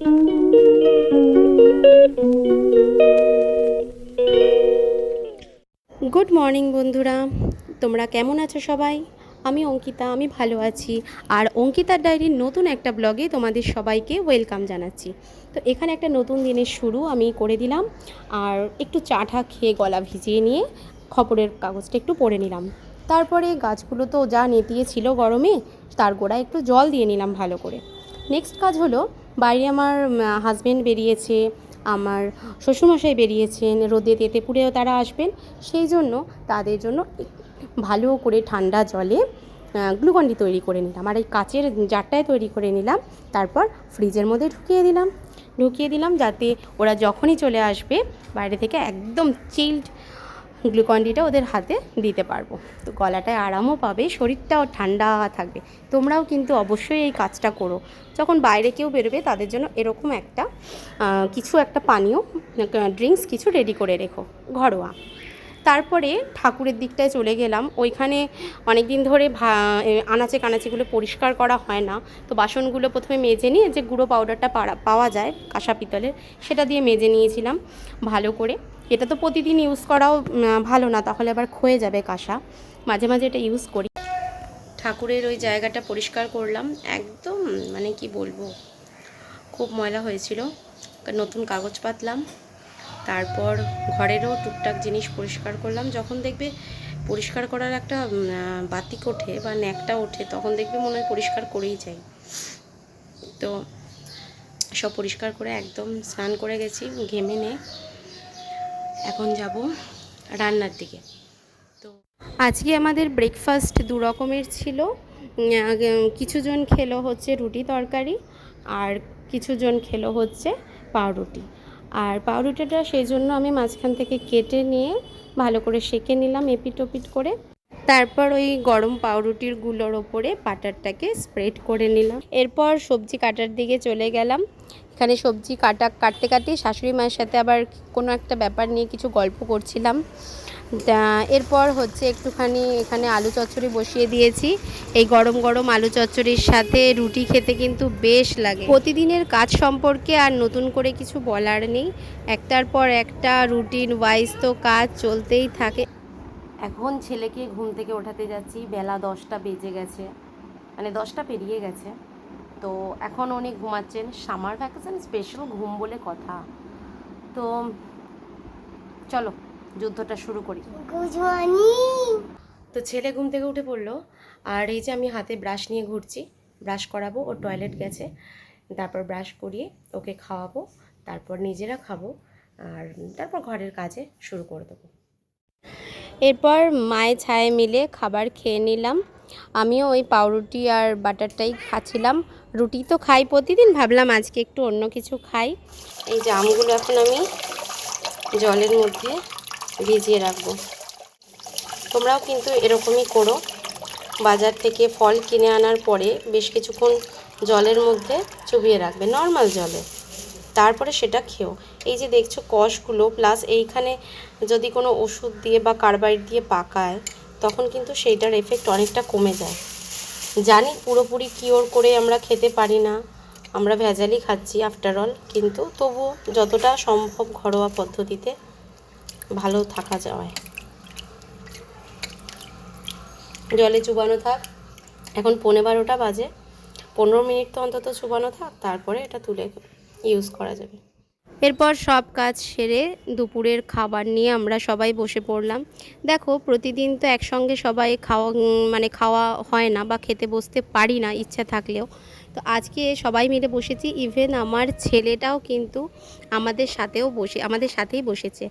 Good morning বন্ধুরা। তোমরা কেমন আছো সবাই? আমি অঙ্কিতা, আমি ভালো আছি। আর অঙ্কিতার ডায়েরির নতুন একটা ব্লগে তোমাদের সবাইকে ওয়েলকাম জানাচ্ছি। তো এখানে একটা নতুন দিনের শুরু আমি করে দিলাম। আর একটু চা ঠা খেয়ে গলা ভিজিয়ে নিয়ে খবরের কাগজটা একটু পড়ে নিলাম। তারপরে গাছগুলো তো যা নেতিয়েছিল গরমে, তার গোড়ায় একটু জল দিয়ে নিলাম ভালো করে। নেক্সট কাজ হলো বাইরে আমার হাজব্যান্ড বেরিয়েছে, আমার শ্বশুরমশাই বেরিয়েছেন, রোদে তেতে পুড়েও তারা আসবেন। সেই জন্য তাদের জন্য ভালো করে ঠান্ডা জলে গ্লুকন্ডি তৈরি করে নিলাম। আর এই কাচের জারটায় তৈরি করে নিলাম। তারপর ফ্রিজের মধ্যে ঢুকিয়ে দিলাম। ঢুকিয়ে দিলাম যাতে ওরা যখনই চলে আসবে, বাইরে থেকে একদম চিল্ড গ্লুকন্ডিটা ওদের হাতে দিতে পারব। তো গলাটায় আরামও পাবে, শরীরটাও ঠান্ডা থাকবে। তোমরাও কিন্তু অবশ্যই এই কাজটা করো। যখন বাইরে কেউ বেরোবে, তাদের জন্য এরকম একটা কিছু একটা পানীয় ড্রিঙ্কস কিছু রেডি করে রেখো, ঘরোয়া। তারপরে ঠাকুরের দিকটায় চলে গেলাম। ওইখানে অনেক দিন ধরে আনাচে কানাচেগুলো পরিষ্কার করা হয় না। তো বাসনগুলো প্রথমে মেজে নিয়ে যে গুঁড়ো পাউডারটা পাওয়া যায় কাঁসা পিতলের, সেটা দিয়ে মেজে নিয়েছিলাম ভালো করে। এটা তো প্রতিদিন ইউজ করাও ভালো না, তাহলে আবার ক্ষয়ে যাবে কাঁসা। মাঝে মাঝে এটা ইউজ করি। ঠাকুরের ওই জায়গাটা পরিষ্কার করলাম, একদম মানে কি বলব, খুব ময়লা হয়েছিল। নতুন কাগজ পাতলাম, তারপর ঘরেরও টুকটাক জিনিস পরিষ্কার করলাম। যখন দেখবে পরিষ্কার করার একটা বাতিক ওঠে বা ন্যাকটা ওঠে, তখন দেখবে মনে হয় পরিষ্কার করেই যাই। তো সব পরিষ্কার করে একদম স্নান করে গেছি, ঘেমে নে। এখন যাব রান্নার দিকে। তো আজকে আমাদের ব্রেকফাস্ট দু রকমের ছিল। কিছু জন কিছুজন খেলো হচ্ছে রুটি তরকারি আর কিছুজন খেলো হচ্ছে পাউরুটি। আর পাউরুটিটা সেই জন্য আমি মাঝখান থেকে কেটে নিয়ে ভালো করে সেঁকে নিলাম এপিট ওপিট করে। তারপর ওই গরম পাউরুটিরগুলোর ওপরে বাটারটাকে স্প্রেড করে নিলাম। এরপর সবজি কাটার দিকে চলে গেলাম। এখানে সবজি কাটা, কাটতে কাটতে শাশুড়ি মায়ের সাথে আবার কোনো একটা ব্যাপার নিয়ে কিছু গল্প করছিলাম। এরপর হচ্ছে একটুখানি এখানে আলু চচ্চড়ি বসিয়ে দিয়েছি। এই গরম গরম আলু চচ্চড়ির সাথে রুটি খেতে কিন্তু বেশ লাগে। প্রতিদিনের কাজ সম্পর্কে আর নতুন করে কিছু বলার নেই। একটার পর একটা রুটিন ওয়াইজ তো কাজ চলতেই থাকে। এখন ছেলেকে ঘুম থেকে ওঠাতে যাচ্ছি বেলা দশটা বেজে গেছে। মানে দশটা পেরিয়ে গেছে। তো এখন উনি ঘুমাচ্ছেন। সামার ভ্যাকেশন স্পেশাল ঘুম বলে কথা। তো চলো যুদ্ধটা শুরু করি। তো ছেলে ঘুম থেকে উঠে পড়ল। আর এই যে আমি হাতে ব্রাশ নিয়ে ঘুরছি ব্রাশ করাবো ও টয়লেট গেছে। তারপর ব্রাশ করিয়ে ওকে খাওয়াবো তারপর নিজেরা খাব আর তারপর ঘরের কাজে শুরু করে দেবো। এরপর মায়ে ছায়ে মিলে খাবার খেয়ে নিলাম। আমিও ওই পাউরুটি আর বাটারটাই খাচ্ছিলাম। রুটি তো খাই প্রতিদিন, ভাবলাম আজকে একটু অন্য কিছু খাই। এই যে আমগুলো এখন আমি জলের মধ্যে ভিজিয়ে রাখব। তোমরাও কিন্তু এরকমই করো। বাজার থেকে ফল কিনে আনার পরে বেশ কিছুক্ষণ জলের মধ্যে চুবিয়ে রাখবে, নর্মাল জলে। তারপরে সেটা খেও। এই যে দেখছ কষগুলো প্লাস এইখানে যদি কোনো ওষুধ দিয়ে বা কার্বাইড দিয়ে পাকায়, তখন কিন্তু সেইটার এফেক্ট অনেকটা কমে যায়। জানি পুরোপুরি কিওর করে আমরা খেতে পারি না, আমরা ভেজালই খাচ্ছি আফটার অল কিন্তু তবুও যতটা সম্ভব ঘরোয়া পদ্ধতিতে ভালো থাকা যায়। জলে চুবানো থাক। এখন পনেরো বারোটা বাজে। পনেরো মিনিট তো অন্তত চুবানো থাক, তারপরে এটা তুলে ইউজ করা যাবে। এরপর সব কাজ সেরে দুপুরের খাবার নিয়ে আমরা সবাই বসে পড়লাম। দেখো, প্রতিদিন তো একসঙ্গে সবাই খাওয়া মানে খাওয়া হয় না বা খেতে বসতে পারি না ইচ্ছা থাকলেও। তো আজকে সবাই মিলে বসেছি ইভেন আমার ছেলেটাও কিন্তু আমাদের সাথেও বসে, আমাদের সাথেই বসেছে।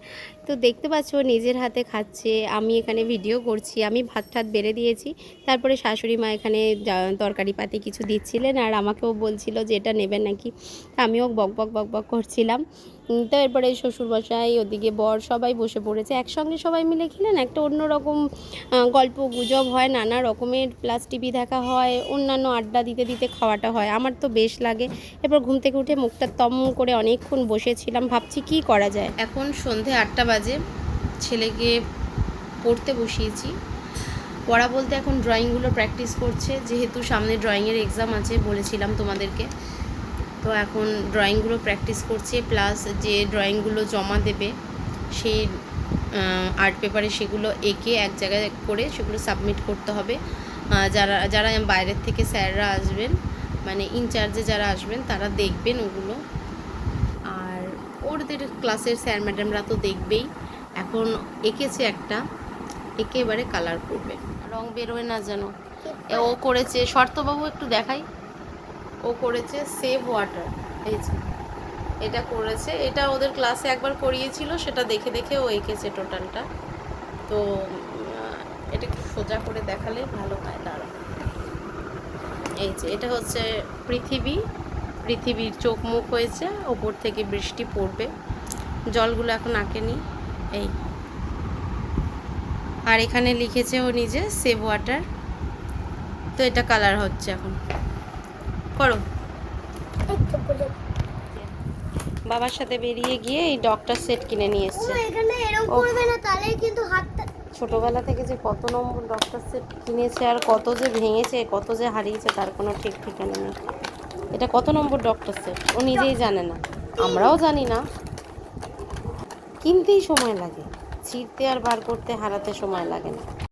তো দেখতে পাচ্ছ নিজের হাতে খাচ্ছে, আমি এখানে ভিডিও করছি, আমি ভাত ঠাত বেড়ে দিয়েছি, তারপরে শাশুড়ি মা এখানে তরকারি পাতি কিছু দিচ্ছিলেন আর আমাকেও বলছিল যে এটা নেবেন নাকি আমিও বক বক বক বক করছিলাম। তো এরপরে শ্বশুরমশাই, ওদিকে বর সবাই বসে পড়েছে। একসঙ্গে সবাই মিলে খেলেন, একটা অন্যরকম গল্প গুজব হয়, নানা রকমের প্লাস টিভি দেখা হয়, অন্যান্য আড্ডা দিতে দিতে খাওয়াটা হয়। আমার তো বেশ লাগে। এরপর ঘুম থেকে উঠে মুখটা তম করে অনেকক্ষণ বসেছিলাম, ভাবছি কি করা যায়। এখন সন্ধে আটটা বাজে, ছেলেকে পড়তে বসিয়েছি। পড়া বলতে এখন ড্রয়িংগুলো প্র্যাকটিস করছে, যেহেতু সামনে ড্রয়িংয়ের এক্সাম আছে বলেছিলাম তোমাদেরকে। তো এখন ড্রয়িংগুলো প্র্যাকটিস করছে প্লাস যে ড্রয়িংগুলো জমা দেবে সেই আর্ট পেপারে সেগুলো এঁকে এক জায়গায় করে সেগুলো সাবমিট করতে হবে। যারা যারা বাইরের থেকে স্যাররা আসবেন মানে ইনচার্জে যারা আসবেন তারা দেখবেন ওগুলো। আর ওদের ক্লাসের স্যার ম্যাডামরা তো দেখবেই। এখন এঁকেছে একটা এঁকে এবারে কালার করবে। রং বেরোয় না যেন। ও করেছে শর্তবাবু একটু দেখাই। ও করেছে সেভ ওয়াটার এই যে। এটা করেছে। এটা ওদের ক্লাসে একবার করিয়েছিল, সেটা দেখে দেখে ও এঁকেছে টোটালটা তো এটা একটু সোজা করে দেখালে ভালো হয় দাঁড়া এই যে, এটা হচ্ছে পৃথিবী। পৃথিবীর চোখ মুখ হয়েছে, ওপর থেকে বৃষ্টি পড়বে। জলগুলো এখন আঁকেনি, এই। আর এখানে লিখেছে ও নিজে সেভ ওয়াটার তো এটা কালার হচ্ছে এখন। করো। বাবার সাথে বেরিয়ে গিয়ে এই ডক্টর সেট কিনে নিয়ে এসছে। ছোটবেলা থেকে যে কত নম্বর ডক্টর সেট কিনেছে আর কত যে ভেঙেছে কত যে হারিয়েছে তার কোনো ঠিক ঠিকানা নেই। এটা কত নম্বর ডক্টর সেট? ও নিজেই জানে না। আমরাও জানি না। কিনতেই সময় লাগে। ছিঁড়তে আর বার করতে হারাতে সময় লাগে না।